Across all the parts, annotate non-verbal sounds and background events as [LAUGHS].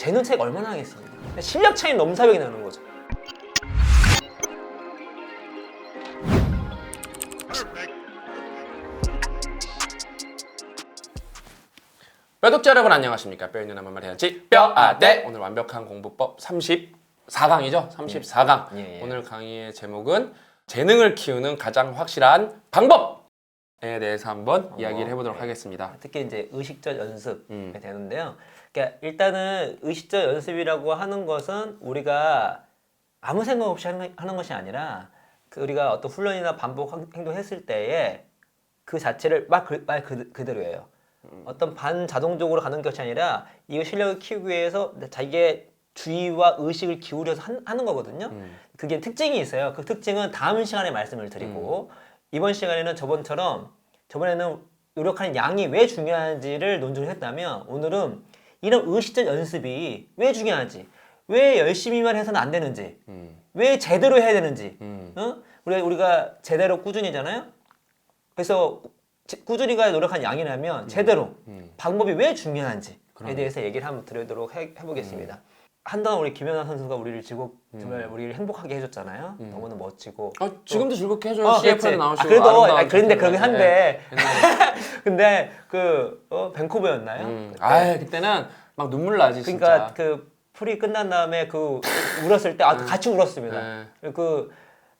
재능 차이가 얼마나 나겠습니까? 실력 차이 넘사벽이 나는 거죠. 뼈독자 여러분 안녕하십니까? 뼈 있는 한번 말 해야지. 뼈아대 오늘 완벽한 공부법 34강이죠? 34강. 예, 예. 오늘 강의의 제목은 재능을 키우는 가장 확실한 방법에 대해서 한번 이야기를 해보도록 네. 하겠습니다 특히 이제 의식적 연습이 음. 되는데요. 그러니까 일단은 의식적 연습이라고 하는 것은 우리가 아무 생각 없이 하는, 하는 것이 아니라 그 우리가 어떤 훈련이나 반복 행- 행동했을 때에 그 자체를 막말 그대로예요. 어떤 반자동적으로 가는 것이 아니라 이 실력을 키우기 위해서 자기의 주의와 의식을 기울여서 한- 하는 거거든요. 음. 그게 특징이 있어요. 그 특징은 다음 시간에 말씀을 드리고 이번 시간에는 저번처럼 저번에는 노력하는 양이 왜 중요한지를 논증을 했다면 오늘은 이런 의식적 연습이 왜 중요한지 왜 열심히만 해서는 안 되는지 음. 왜 제대로 해야 되는지 음. 어? 우리가 우리가 제대로 꾸준히잖아요. 그래서 제- 꾸준히가 노력한 양이라면 제대로 음. 방법이 왜 중요한지에 그럼요. 대해서 얘기를 한번 드리도록 해, 해보겠습니다. 한동안 우리 김연아 선수가 우리를 즐겁 정말 우리를 행복하게 해줬잖아요. 너무나 멋지고. 어, 지금도 즐겁게 해줘요 어, CF에도 그렇지. 나오시고 아, 그래도 아름다운 아, 그런데. 그러긴 한데 네, 옛날에. [LAUGHS] 근데 그 어, 밴쿠버였나요? 음. 그때? 아 그때는 막 눈물 나지 그러니까 진짜 그 풀이 끝난 다음에 그 울었을 때 아, 같이 울었습니다. 네. 그,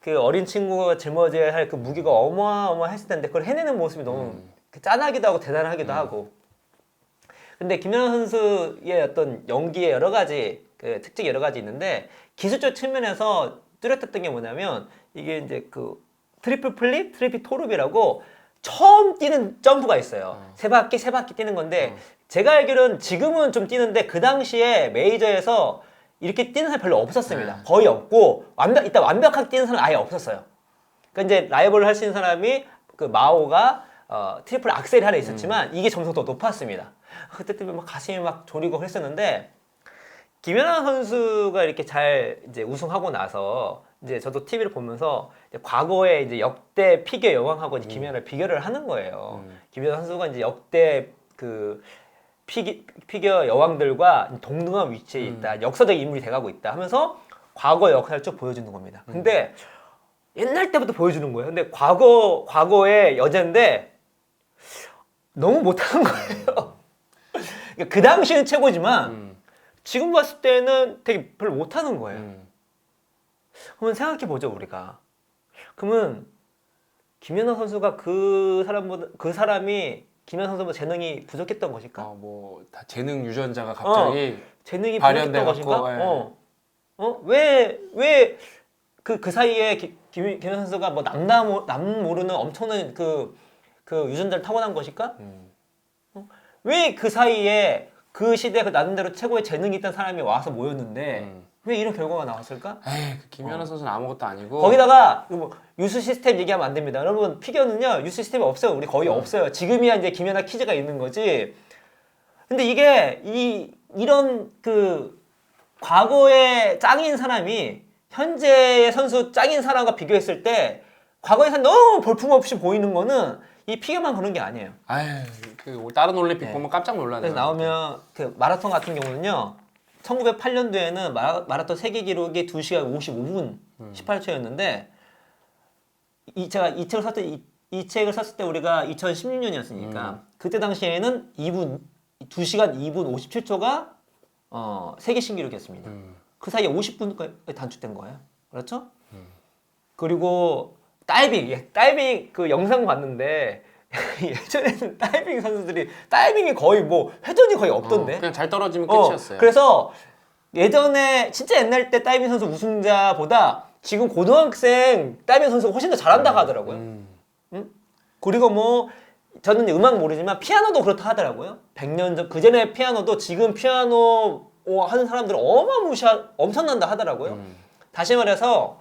그 어린 친구가 짊어져야 할 그 무게가 어마어마했을 텐데 그걸 해내는 모습이 너무 음. 그 짠하기도 하고 대단하기도 하고. 근데 김연아 선수의 어떤 연기의 여러 가지 그 특징이 여러 가지 있는데 기술적 측면에서 뚜렷했던 게 뭐냐면 이게 이제 그 트리플 플립, 트리플 토르비라고 처음 뛰는 점프가 있어요. 세 바퀴 세 바퀴 뛰는 건데 제가 알기로는 지금은 좀 뛰는데 그 당시에 메이저에서 이렇게 뛰는 사람이 별로 없었습니다. 거의 없고 완벽 일단 완벽하게 뛰는 사람은 아예 없었어요. 그러니까 이제 라이벌을 할 수 있는 사람이 그 마오가 어, 트리플 악셀이 하나 있었지만 이게 점수가 더 높았습니다. 그때 때문에 막 가슴이 막 졸이고 그랬었는데 김연아 선수가 이렇게 잘 이제 우승하고 나서 이제 저도 TV를 보면서 이제 과거에 이제 역대 피겨 여왕하고 이제 김연아를 비교를 하는 거예요. 음. 김연아 선수가 이제 역대 그 피기, 피겨 여왕들과 동등한 위치에 있다. 역사적 인물이 돼가고 있다 하면서 과거 역사를 쭉 보여주는 겁니다. 근데 옛날 때부터 보여주는 거예요. 근데 과거 과거의 여자인데 너무 못하는 거예요. [LAUGHS] 그러니까 그 당시는 최고지만 음. 지금 봤을 때는 되게 별로 못하는 거예요. 음. 그러면 생각해 보죠 우리가. 그러면 김연아 선수가 그 사람보다 그 사람이 김연아 선수보다 재능이 부족했던 것일까? 어, 뭐다 재능 유전자가 갑자기 재능이 부족했던 갖고, 것인가? 예. 어, 어, 왜, 왜, 그, 그 사이에 기- 김, 김현 선수가 뭐 남남, 남 모르는 엄청난 그, 그 유전자를 타고난 것일까? 음. 왜 그 사이에 그 시대에 그 나름대로 최고의 재능이 있던 사람이 와서 모였는데 음. 왜 이런 결과가 나왔을까? 에이 그 김연아 선수는 아무것도 아니고 거기다가 이거 뭐 유수 시스템 얘기하면 안 됩니다. 여러분 피겨는요 유수 시스템이 없어요. 우리 거의 음. 없어요. 지금이야 이제 김연아 퀴즈가 있는 거지. 근데 이게 이 이런 그 과거의 짱인 사람이 현재의 선수 짱인 사람과 비교했을 때 사람 너무 볼품없이 보이는 거는 이 피겨만 그런 게 아니에요. 아유 그 다른 올림픽 네. 보면 깜짝 놀라네요. 그래서 나오면 그 마라톤 같은 경우는요. 1908년도에는 마라, 마라톤 세계 기록이 2시간 55분 18초였는데 이 제가 이 책을 썼을 때, 이, 이 책을 썼을 때 우리가 2016년이었으니까 그때 당시에는 2분 2시간 2분 57초가 어, 세계 신기록이었습니다. 음. 그 사이에 50분까지 단축된 거예요. 그렇죠? 그리고 다이빙, 예, 다이빙 그 영상 봤는데 [LAUGHS] 예전에는 다이빙 선수들이 다이빙이 거의 뭐 회전이 거의 없던데. 어, 그냥 잘 떨어지면 어, 끝이었어요. 그래서 예전에 진짜 옛날 때 다이빙 선수 우승자보다 지금 고등학생 다이빙 선수가 훨씬 더 잘한다고 하더라고요. 음. 그리고 뭐 저는 음악 모르지만 피아노도 그렇다 하더라고요. 100년 전 그 전에 피아노도 지금 피아노 하는 사람들은 어마무시한 엄청난다 하더라고요. 음. 다시 말해서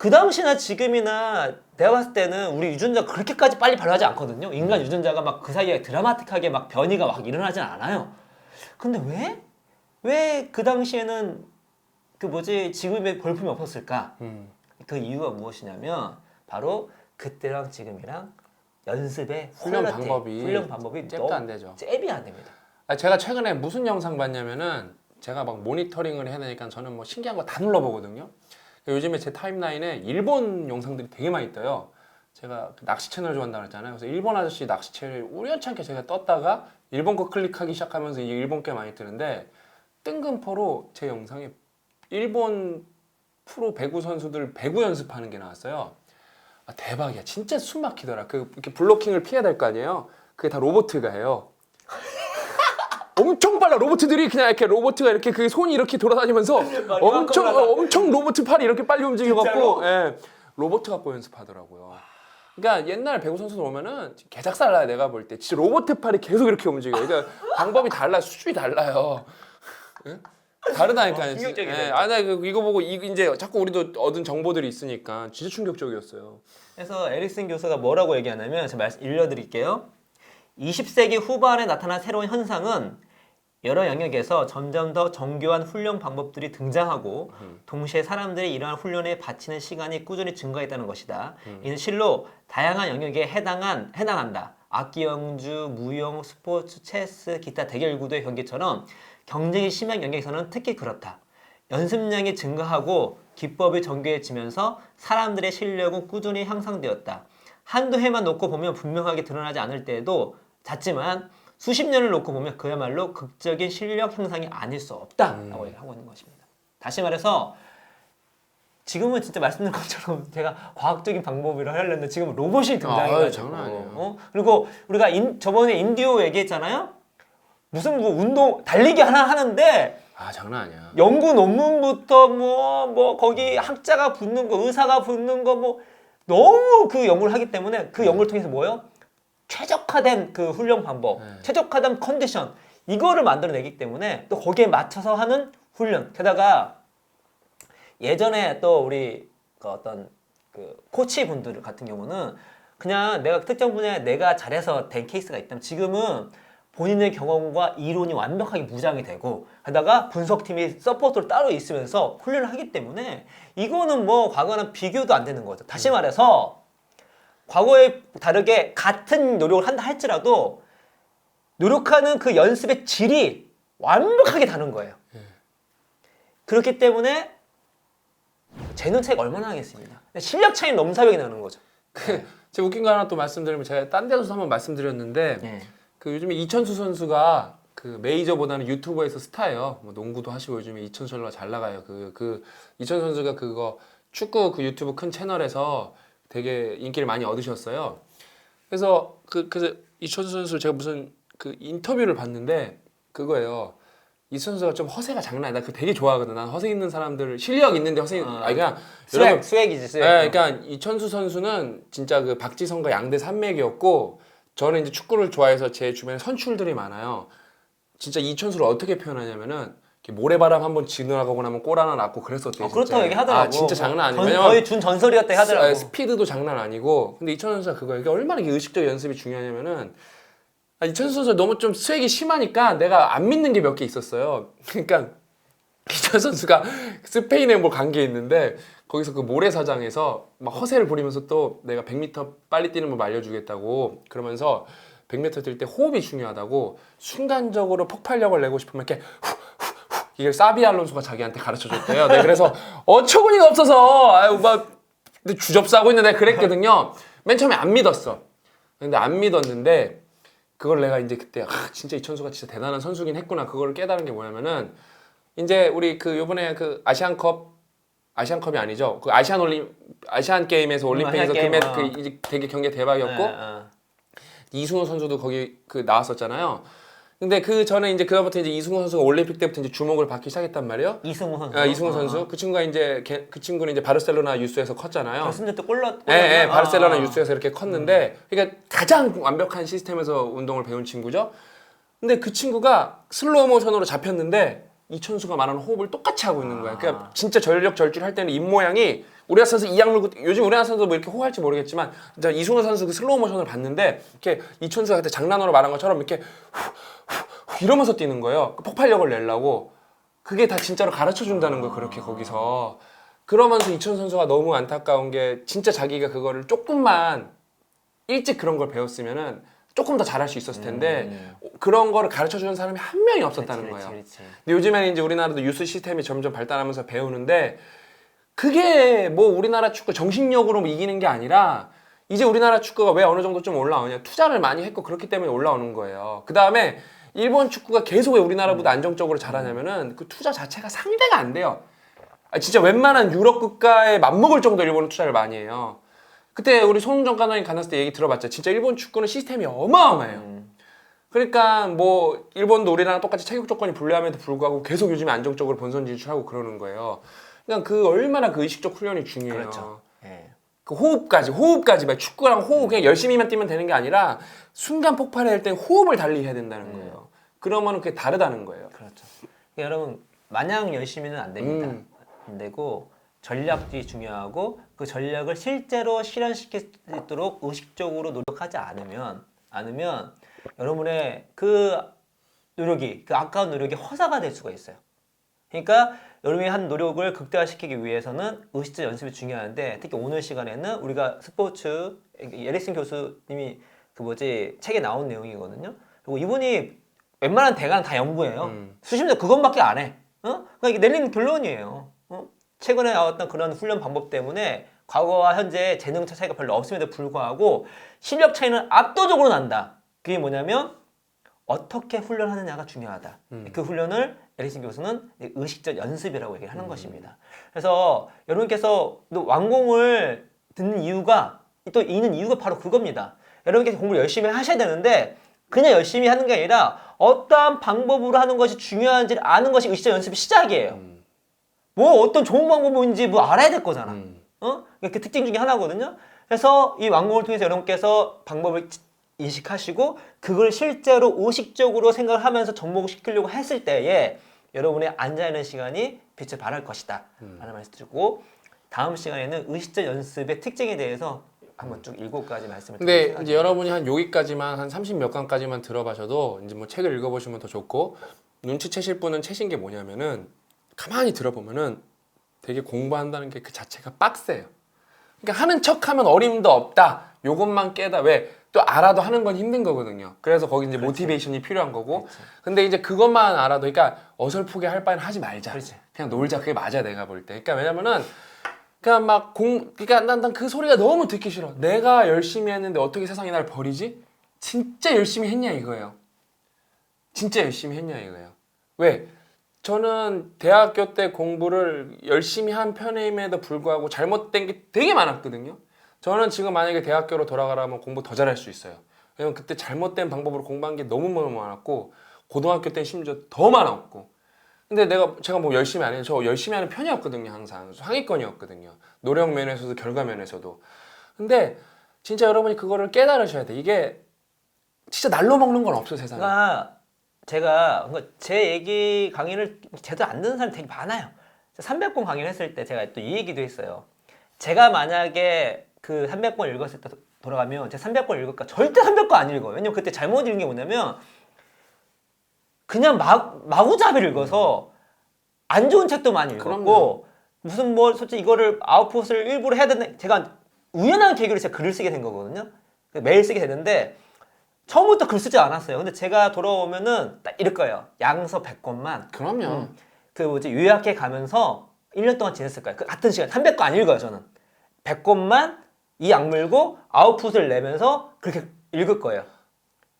그 당시나 지금이나 내가 봤을 때는 우리 유전자 그렇게까지 빨리 발효하지 않거든요. 인간 유전자가 막 그 사이에 드라마틱하게 막 변이가 막 일어나진 않아요. 근데 왜? 왜 그 당시에는 그 뭐지 지금의 볼품이 없었을까? 음. 그 이유가 무엇이냐면 바로 그때랑 지금이랑 연습의 훈련 퀄리티, 방법이 훈련 방법이 잽도 안 되죠. 잽이 안 됩니다. 아, 제가 최근에 무슨 영상 봤냐면은 제가 막 모니터링을 해야 되니까 저는 뭐 신기한 거 다 눌러보거든요. 요즘에 제 타임라인에 일본 영상들이 되게 많이 떠요. 제가 그 낚시 채널 좋아한다고 했잖아요. 그래서 일본 아저씨 낚시채를 우연찮게 제가 떴다가 일본 거 클릭하기 시작하면서 이게 일본 게 많이 뜨는데 뜬금포로 제 영상에 일본 프로 배구 선수들 배구 연습하는 게 나왔어요. 아, 대박이야. 진짜 숨 막히더라. 그 이렇게 블로킹을 피해야 될 거 아니에요. 그게 다 로보트가 해요. 엄청 빨라 로보트들이 그냥 이렇게 로보트가 이렇게 그 손이 이렇게 돌아다니면서 [LAUGHS] 엄청 어, 엄청 로보트 팔이 이렇게 빨리 움직여갖고 예, 로보트 갖고 연습하더라고요. 그러니까 옛날 배구 선수들 오면은 개작살나요 내가 볼 때 진짜 로보트 팔이 계속 이렇게 움직여요. 그러니까 [LAUGHS] 방법이 달라 수준이 달라요. 예? 다르다니까요. 어, 충격적이네. 예, 아, 나 이거 보고 이, 이제 자꾸 우리도 얻은 정보들이 있으니까 진짜 충격적이었어요. 그래서 에릭슨 교수가 뭐라고 얘기하냐면 제가 말씀 읽어드릴게요. 20세기 후반에 나타난 새로운 현상은 여러 영역에서 점점 더 정교한 훈련 방법들이 등장하고 동시에 사람들이 이러한 훈련에 바치는 시간이 꾸준히 증가했다는 것이다. 이는 실로 다양한 영역에 해당한 해당한다. 악기 연주, 무용, 스포츠, 체스, 기타 대결 구도의 경기처럼 경쟁이 심한 영역에서는 특히 그렇다. 연습량이 증가하고 기법이 정교해지면서 사람들의 실력은 꾸준히 향상되었다. 한두 해만 놓고 보면 분명하게 드러나지 않을 때에도 잦지만 수십 년을 놓고 보면 그야말로 극적인 실력 향상이 아닐 수 없다라고 얘기하고 있는 것입니다. 다시 말해서 지금은 진짜 말씀드린 것처럼 [LAUGHS] 제가 과학적인 방법으로 하려는데 지금 로봇이 등장해가지고 아니에요. 어? 그리고 우리가 인- 저번에 인디오 얘기했잖아요. 무슨 뭐 운동 달리기 하나 하는데 아 장난 아니야. 연구 논문부터 뭐뭐 거기 학자가 붙는 거 의사가 붙는 거 뭐 너무 그 연구를 하기 때문에 그 연구를 통해서 뭐요? 최적화된 그 훈련 방법, 네. 최적화된 컨디션 이거를 만들어내기 때문에 또 거기에 맞춰서 하는 훈련. 게다가 예전에 또 우리 그 어떤 그 코치 분들 같은 경우는 그냥 내가 특정 분야에 내가 잘해서 된 케이스가 있다면 지금은 본인의 경험과 이론이 완벽하게 무장이 되고 게다가 분석팀이 서포터로 따로 있으면서 훈련을 하기 때문에 이거는 뭐 과거랑 비교도 안 되는 거죠. 다시 말해서 과거에 다르게 같은 노력을 한다 할지라도 노력하는 그 연습의 질이 완벽하게 다른 거예요. 그렇기 때문에 재능 차이가 얼마나 하겠습니다. 실력 차이는 넘사벽이 나는 거죠. 그 제가 웃긴 거 하나 또 말씀드리면 제가 딴 데서도 한번 말씀드렸는데 네. 그 요즘에 이천수 선수가 그 메이저보다는 유튜버에서 스타예요. 뭐 농구도 하시고 요즘에 이천수 선수가 잘 나가요. 그 그 이천수 선수가 그거 축구 그 유튜브 큰 채널에서 되게 인기를 많이 얻으셨어요. 그래서 그 그래서 이천수 선수 제가 무슨 그 인터뷰를 봤는데 그거예요. 이천수 선수가 좀 허세가 장난 아니다. 그 되게 좋아하거든. 난 허세 있는 사람들을 실력 있는데 허세 어. 아니 그냥 스웩, 여러분 스웩이지 스웩. 네, 그러니까 이천수 선수는 진짜 그 박지성과 양대 산맥이었고 저는 이제 축구를 좋아해서 제 주변에 선출들이 많아요. 진짜 이천수를 어떻게 표현하냐면은 모래바람 한번 지나가고 나면 골 하나 났고 그랬었대요. 어, 그렇다고. 얘기하더라고. 아, 진짜 장난 아니에요. 전- 거의 준 전설이었다 스- 하더라고. 아, 스피드도 장난 아니고 근데 이천수 선수가 그거예요. 이게 얼마나 이게 의식적 연습이 중요하냐면은 아, 이천수 선수 너무 좀 스웩이 심하니까 내가 안 믿는 게 몇 개 있었어요. [LAUGHS] 그러니까 이천 선수가 스페인에 뭐 간 게 있는데 거기서 그 모래사장에서 막 허세를 부리면서 또 내가 100m 빨리 뛰는 법 알려주겠다고 그러면서 100m 뛸 때 호흡이 중요하다고 순간적으로 폭발력을 내고 싶으면 이렇게 후, 이걸 사비 알론소가 자기한테 가르쳐 줬대요. 네, 그래서 어처구니가 없어서 아유 막 근데 주접사하고 있는데 그랬거든요. 맨 처음에 안 믿었어. 근데 안 믿었는데 그걸 내가 이제 그때 아, 진짜 이 천수가 진짜 대단한 선수긴 했구나. 그걸 깨달은 게 뭐냐면은 이제 우리 그 요번에 그 아시안컵 아시안컵이 아니죠. 그 아시안 올림 아시안 게임에서 올림픽에서 아시안 게임, 금메 어. 그 이제 되게 경기 대박이었고 네, 어. 이승우 선수도 거기 그 나왔었잖아요. 근데 그 전에 이제 그다음부터 이제 이승우 선수가 올림픽 때부터 이제 주목을 받기 시작했단 말이에요. 이승우 선수. 아, 이승우 어, 선수 그 친구가 이제 걔- 그 친구는 이제 바르셀로나 유스에서 컸잖아요. 결승전 때골 넣. 예, 예, 골 바르셀로나 넣었나? 유스에서 이렇게 컸는데, 그러니까 가장 완벽한 시스템에서 운동을 배운 친구죠. 근데 그 친구가 슬로우 모션으로 잡혔는데 이천수가 말하는 호흡을 똑같이 하고 있는 거야. 그러니까 진짜 전력 절주를 할 때는 입 모양이 우리나라 선수 이양 누구 요즘 우리나라 선수 뭐 이렇게 호할지 모르겠지만 진짜 이승우 선수 그 슬로우 모션을 봤는데 이렇게 이천수가 그때 장난으로 말한 것처럼 이렇게 후, 후, 후 이러면서 뛰는 거예요. 그 폭발력을 내려고 그게 다 진짜로 가르쳐 준다는 거예요. 그렇게 거기서 그러면서 이천 선수가 너무 안타까운 게 진짜 자기가 그거를 조금만 일찍 그런 걸 배웠으면은 조금 더 잘할 수 있었을 텐데 음. 그런 거를 가르쳐 주는 사람이 한 명이 없었다는 그렇지, 거예요. 그렇지, 그렇지. 근데 요즘에는 이제 우리나라도 유스 시스템이 점점 발달하면서 배우는데 그게 뭐 우리나라 축구 정신력으로 뭐 이기는 게 아니라 이제 우리나라 축구가 왜 어느 정도 좀 올라오냐 투자를 많이 했고 그렇기 때문에 올라오는 거예요. 그 다음에 일본 축구가 계속 왜 우리나라보다 안정적으로 잘하냐면은 그 투자 자체가 상대가 안 돼요. 아, 진짜 웬만한 유럽 국가에 맞먹을 정도 일본은 투자를 많이 해요. 그때 우리 손흥정 감독님 갔을 때 얘기 들어봤죠. 진짜 일본 축구는 시스템이 어마어마해요. 음. 그러니까 뭐 일본도 우리랑 똑같이 체격 조건이 불리함에도 불구하고 계속 요즘에 안정적으로 본선 진출하고 그러는 거예요. 그러니까 그 얼마나 그 의식적 훈련이 중요해요. 그렇죠. 예. 그 호흡까지 호흡까지 막 축구랑 호흡 그냥 열심히만 뛰면 되는 게 아니라 순간 폭발할 때 호흡을 달리 해야 된다는 음. 거예요. 그러면은 그게 다르다는 거예요. 그렇죠. 그러니까 여러분 마냥 열심히는 안 됩니다. 음. 안 되고 전략이 중요하고 그 전략을 실제로 실현시킬 수 있도록 의식적으로 노력하지 않으면 않으면 여러분의 그 노력이 그 아까운 노력이 허사가 될 수가 있어요. 그러니까 여러분이 한 노력을 극대화시키기 위해서는 의식적 연습이 중요한데 특히 오늘 시간에는 우리가 스포츠 에릭슨 교수님이 그 뭐지 책에 나온 내용이거든요. 그리고 이분이 웬만한 대가는 다 연구해요. 음. 수십 년 그것밖에 안 해. 어? 그러니까 이게 내리는 결론이에요. 어? 최근에 나왔던 그런 훈련 방법 때문에 과거와 현재 재능 차이가 별로 없음에도 불구하고 실력 차이는 압도적으로 난다. 그게 뭐냐면 어떻게 훈련하느냐가 중요하다. 음. 그 훈련을 에리슨 교수는 의식적 연습이라고 얘기를 음. 하는 것입니다. 그래서 여러분께서 또 완공을 듣는 이유가 또 있는 이유가 바로 그겁니다. 여러분께서 공부를 열심히 하셔야 되는데 그냥 열심히 하는 게 아니라 어떠한 방법으로 하는 것이 중요한지를 아는 것이 의식적 연습의 시작이에요. 음. 뭐 어떤 좋은 방법인지 뭐 알아야 될 거잖아. 음. 어? 그 특징 중에 하나거든요. 그래서 이 완공을 통해서 여러분께서 방법을 인식하시고 그걸 실제로 의식적으로 생각을 하면서 접목시키려고 했을 때에 여러분의 앉아있는 시간이 빛을 발할 것이다. 라는 말씀 드리고 다음 시간에는 의식적 연습의 특징에 대해서 한번 쭉 일곱 가지 말씀을 근데 드리겠습니다. 이제 여러분이 한 여기까지만 한 30 몇 강까지만 들어봐셔도 이제 뭐 책을 읽어보시면 더 좋고 눈치채실 분은 채신 게 뭐냐면은 가만히 들어보면은 되게 공부한다는 게 그 자체가 빡세요. 그러니까 하는 척하면 어림도 없다. 요것만 깨다 왜 또 알아도 하는 건 힘든 거거든요. 그래서 거기 이제 모티베이션이 필요한 거고. 근데 이제 그것만 알아도 그러니까 어설프게 할 바에는 하지 말자. 그렇지. 그냥 놀자. 그게 맞아 내가 볼 때. 그러니까 왜냐면은 그냥 막 공, 그러니까 난난 그 소리가 너무 듣기 싫어. 내가 열심히 했는데 어떻게 세상이 날 버리지? 진짜 열심히 했냐 이거예요. 진짜 열심히 했냐 이거예요. 왜? 저는 대학교 때 공부를 열심히 한 편임에도 불구하고 잘못된 게 되게 많았거든요. 저는 지금 만약에 대학교로 돌아가라면 공부 더 잘할 수 있어요. 왜냐면 그때 잘못된 방법으로 공부한 게 너무 너무 많았고 고등학교 때 심지어 더 많았고 근데 내가 제가 뭐 열심히 안 해요. 저 열심히 하는 편이었거든요, 항상. 상위권이었거든요. 노력 면에서도 결과 면에서도. 근데 진짜 여러분이 그거를 깨달으셔야 돼. 이게 진짜 날로 먹는 건 없어, 세상에. 그러니까 제가 제 얘기 강의를 제대로 안 듣는 사람이 되게 많아요. 300권 강의를 했을 때 제가 또 이 얘기도 했어요. 제가 만약에 그 300권 읽었을 때 도- 돌아가면 제가 300권 읽을까? 절대 300권 안 읽어요. 왜냐면 그때 잘못 읽은 게 뭐냐면 그냥 막, 마구잡이를 읽어서 안 좋은 책도 많이 읽었고 그럼요. 무슨 뭐 솔직히 이거를 아웃풋을 일부러 해야 된다 제가 우연한 계기로 제가 글을 쓰게 된 거거든요. 매일 쓰게 됐는데 처음부터 글 쓰지 않았어요. 근데 제가 돌아오면은 딱 이럴 거예요. 양서 100권만 그럼요. 음. 그 뭐지 요약해 가면서 1년 동안 지냈을 거예요. 그 같은 시간 300권 안 읽어요, 저는. 100권만 이 악물고 아웃풋을 내면서 그렇게 읽을 거예요.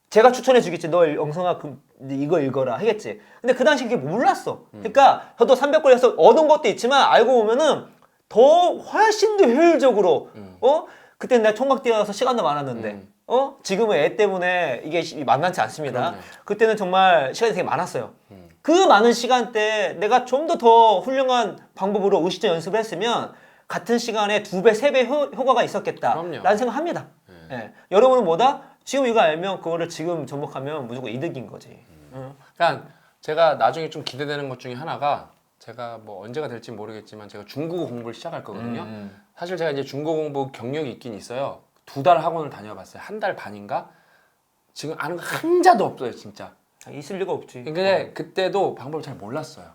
제가 추천해 주겠지. 너 영성아 그 이거 읽어라 하겠지. 근데 그 당시 그게 몰랐어. 그러니까 저도 300권에서 얻은 것도 있지만 알고 보면은 더 훨씬 더 효율적으로 어? 그때 내가 총각 뛰어서 시간도 많았는데 음. 어? 지금은 애 때문에 이게 시- 만만치 않습니다. 그럼요. 그때는 정말 시간이 되게 많았어요. 음. 그 많은 시간대에 내가 좀 더 더 훌륭한 방법으로 의식적 연습을 했으면 같은 시간에 두 배, 세 배 효과가 있었겠다. 그럼요. 라는 생각합니다. 예. 여러분은 뭐다? 지금 이거 알면 그거를 지금 접목하면 무조건 이득인 거지. 어. 그러니까 제가 나중에 좀 기대되는 것 중에 하나가 제가 뭐 언제가 될지 모르겠지만 제가 중국어 공부를 시작할 거거든요. 음. 사실 제가 이제 중국어 공부 경력이 있긴 있어요. 두 달 학원을 다녀봤어요. 한 달 반인가? 지금 아는 거 한 자도 없어요, 진짜. 아, 있을 리가 없지. 근데 그때도 방법을 잘 몰랐어요.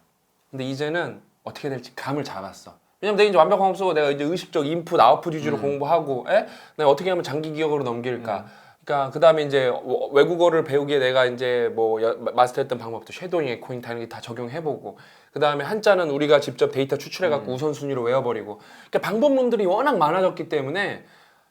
근데 이제는 어떻게 될지 감을 잡았어. 왜냐면 내가 이제 완벽한 없고 내가 이제 의식적 인풋 아웃풋 위주로 공부하고, 에? 내가 어떻게 하면 장기 기억으로 넘길까? 그러니까 그 다음에 이제 워- 외국어를 배우기에 내가 이제 뭐 여- 마스터했던 방법도 쉐도잉, 에코잉 다른 다 적용해보고 그 다음에 한자는 우리가 직접 데이터 추출해갖고 우선순위로 외워버리고 그러니까 방법론들이 워낙 많아졌기 때문에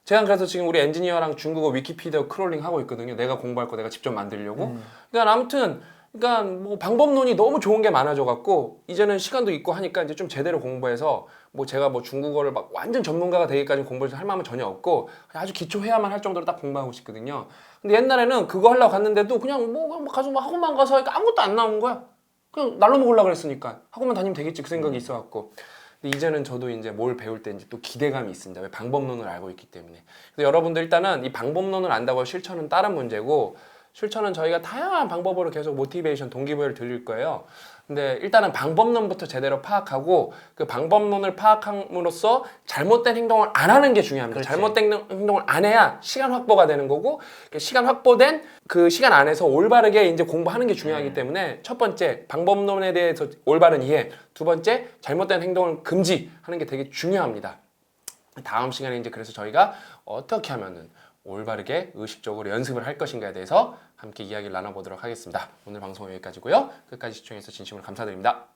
제가 그래서 지금 우리 엔지니어랑 중국어 위키피디아 크롤링 하고 있거든요. 내가 공부할 거 내가 직접 만들려고. 그러니까 아무튼 그러니까 뭐 방법론이 너무 좋은 게 많아져 갖고 이제는 시간도 있고 하니까 이제 좀 제대로 공부해서 뭐 제가 뭐 중국어를 막 완전 전문가가 되기까지 공부를 할 마음은 전혀 없고 아주 기초해야만 할 정도로 딱 공부하고 싶거든요. 근데 옛날에는 그거 하려고 갔는데도 그냥 뭐 그냥 가서 뭐 학원만 가서 하니까 아무것도 안 나온 거야. 그냥 날로 먹으려고 그랬으니까 학원만 다니면 되겠지 그 생각이 있어 갖고 근데 이제는 저도 이제 뭘 배울 때 이제 또 기대감이 있습니다. 왜 방법론을 알고 있기 때문에. 그래서 여러분들 일단은 이 방법론을 안다고 실천은 다른 문제고 실천은 저희가 다양한 방법으로 계속 모티베이션 동기부여를 드릴 거예요. 근데 일단은 방법론부터 제대로 파악하고 그 방법론을 파악함으로써 잘못된 행동을 안 하는 게 중요합니다. 그렇지. 잘못된 행동- 행동을 안 해야 시간 확보가 되는 거고 그 시간 확보된 그 시간 안에서 올바르게 이제 공부하는 게 중요하기 때문에 첫 번째 방법론에 대해서 올바른 이해, 두 번째 잘못된 행동을 금지하는 게 되게 중요합니다. 다음 시간에 이제 그래서 저희가 어떻게 하면은 올바르게 의식적으로 연습을 할 것인가에 대해서 함께 이야기를 나눠보도록 하겠습니다. 오늘 방송 여기까지고요. 끝까지 시청해주셔서 진심으로 감사드립니다.